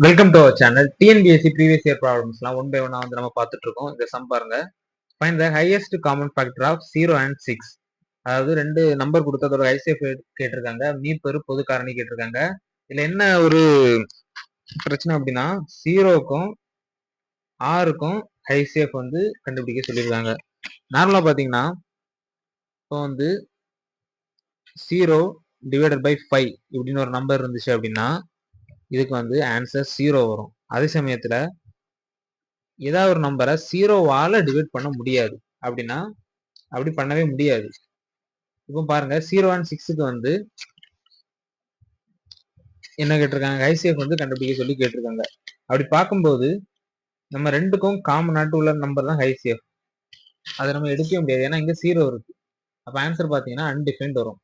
Welcome to our channel TNPSC previous year ப்ராப்ளம்ஸ்லாம் one by ஒன்னா வந்து நம்ம பார்த்துட்டு இருக்கோம் இந்த சம் பாருங்க. Find the highest common factor of zero and six அதாவது ரெண்டு நம்பர் கொடுத்ததோட ஐசிஎஃப் கேட்டிருக்காங்க. மீப்பெரு பொது காரணி கேட்டிருக்காங்க. இதுல என்ன ஒரு பிரச்சனை அப்படின்னா ஜீரோக்கும் ஆறுக்கும் ஐசிஎஃப் வந்து கண்டுபிடிக்க சொல்லியிருக்காங்க. நார்மலா பாத்தீங்கன்னா இப்போ வந்து ஜீரோ டிவைடட் பை ஃபைவ் இப்படின்னு ஒரு நம்பர் இருந்துச்சு அப்படின்னா இதுக்கு வந்து ஆன்சர் ஜீரோ வரும். அதே சமயத்துல ஏதாவது ஒரு நம்பரை ஜீரோவால் டிவைட் பண்ண முடியாது. அப்படின்னா அப்படி பண்ணவே முடியாது. இப்போ பாருங்க ஜீரோ அண்ட் சிக்ஸுக்கு வந்து என்ன கேட்டிருக்காங்க? ஐசிஎஃப் வந்து கண்டுபிடிக்க சொல்லி கேட்டிருக்காங்க. அப்படி பார்க்கும்போது நம்ம ரெண்டுக்கும் காமன் நாட்டு உள்ள நம்பர் தான் ஹைசிஎஃப் அதை நம்ம எடுக்கவே முடியாது. ஏன்னா இங்க ஜீரோ இருக்கு. அப்போ ஆன்சர் பார்த்தீங்கன்னா அன்டிஃபைன்ட் வரும்.